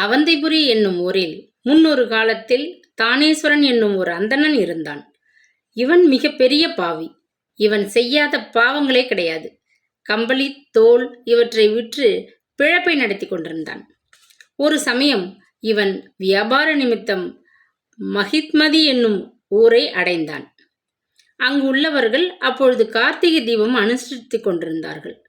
அவந்திபுரி என்னும் ஊரில் முன்னொரு காலத்தில் தானேஸ்வரன் என்னும் ஒரு அந்தணன் இருந்தான். இவன் மிக பெரிய பாவி. இவன் செய்யாத பாவங்களே கிடையாது. கம்பளி தோல் இவற்றை விற்று பிழப்பை நடத்தி கொண்டிருந்தான். ஒரு சமயம் இவன் வியாபார நிமித்தம் மஹித்மதி என்னும் ஊரை அடைந்தான். அங்கு உள்ளவர்கள் அப்பொழுது கார்த்திகை தீபம் அனுஷ்டித்துக் கொண்டிருந்தார்கள்.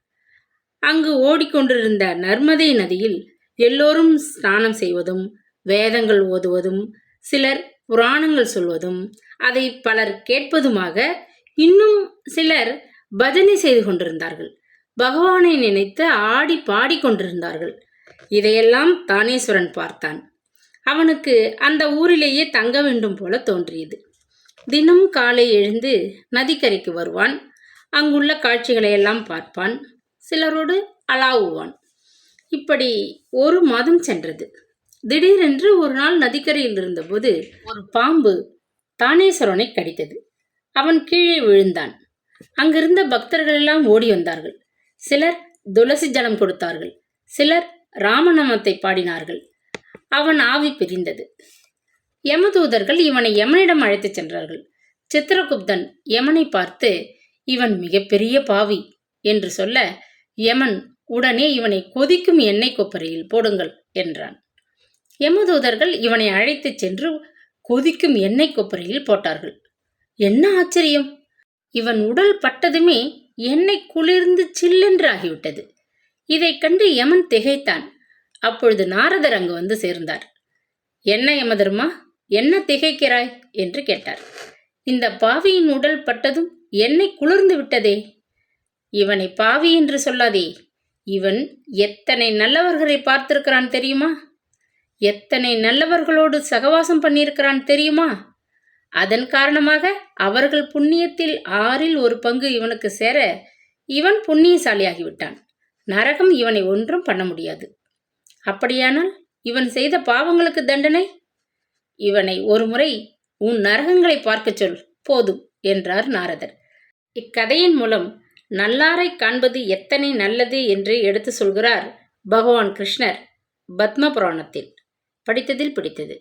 அங்கு ஓடிக்கொண்டிருந்த நர்மதை நதியில் எல்லோரும் ஸ்நானம் செய்வதும் வேதங்கள் ஓதுவதும் சிலர் புராணங்கள் சொல்வதும் அதை பலர் கேட்பதுமாக இன்னும் சிலர் பஜனை செய்து கொண்டிருந்தார்கள். பகவானை நினைத்து ஆடி பாடிக்கொண்டிருந்தார்கள் இதையெல்லாம் தானேஸ்வரன் பார்த்தான். அவனுக்கு அந்த ஊரிலேயே தங்க வேண்டும் போல தோன்றியது. தினம் காலை எழுந்து நதிக்கரைக்கு வருவான். அங்குள்ள காட்சிகளை எல்லாம் பார்ப்பான். சிலரோடு அலாவுவான். இப்படி ஒரு மாதம் சென்றது. திடீரென்று ஒரு நாள் நதிக்கரையில் இருந்தபோது ஒரு பாம்பு தானேஸ்வரனை கடித்தது. அவன் கீழே விழுந்தான். அங்கிருந்த பக்தர்கள் எல்லாம் ஓடி வந்தார்கள். சிலர் துளசி ஜலம் கொடுத்தார்கள். சிலர் ராமநாமத்தை பாடினார்கள். அவன் ஆவி பிரிந்தது. யமதூதர்கள் இவனை யமனிடம் அழைத்துச் சென்றார்கள். சித்திரகுப்தன் யமனை பார்த்து இவன் மிகப்பெரிய பாவி என்று சொல்ல யமன் உடனே இவனை கொதிக்கும் எண்ணெய் கொப்பரையில் போடுங்கள் என்றான். யமதூதர்கள் இவனை அழைத்துச் சென்று கொதிக்கும் எண்ணெய் கொப்பரையில் போட்டார்கள். என்ன ஆச்சரியம்! இவன் உடல் பட்டதுமே எண்ணெய் குளிர்ந்து சில்லென்று ஆகிவிட்டது. இதைக் கண்டு யமன் திகைத்தான். அப்பொழுது நாரதர் அங்கு வந்து சேர்ந்தார். என்ன யமதர்மா என்ன திகைக்கிறாய்? என்று கேட்டார். இந்த பாவியின் உடல் பட்டதும் எண்ணெய் குளிர்ந்து விட்டதே. இவனை பாவி என்று சொல்லாதே இவன் எத்தனை நல்லவர்களை பார்த்திருக்கிறான் தெரியுமா? எத்தனை நல்லவர்களோடு சகவாசம் பண்ணியிருக்கிறான் தெரியுமா? அதன் காரணமாக அவர்கள் புண்ணியத்தில் ஆறில் ஒரு பங்கு இவனுக்கு சேர இவன் புண்ணியசாலியாகிவிட்டான். நரகம் இவனை ஒன்றும் பண்ண முடியாது. அப்படியானால் இவன் செய்த பாவங்களுக்கு தண்டனை? இவனை ஒரு முறை உன் நரகங்களை பார்க்கச் சொல் போதும் என்றார் நாரதர். இக்கதையின் மூலம் நல்லாரை காண்பது எத்தனை நல்லது என்று எடுத்து சொல்கிறார் பகவான் கிருஷ்ணர் பத்ம புராணத்தில் படித்ததில் பிடித்தது.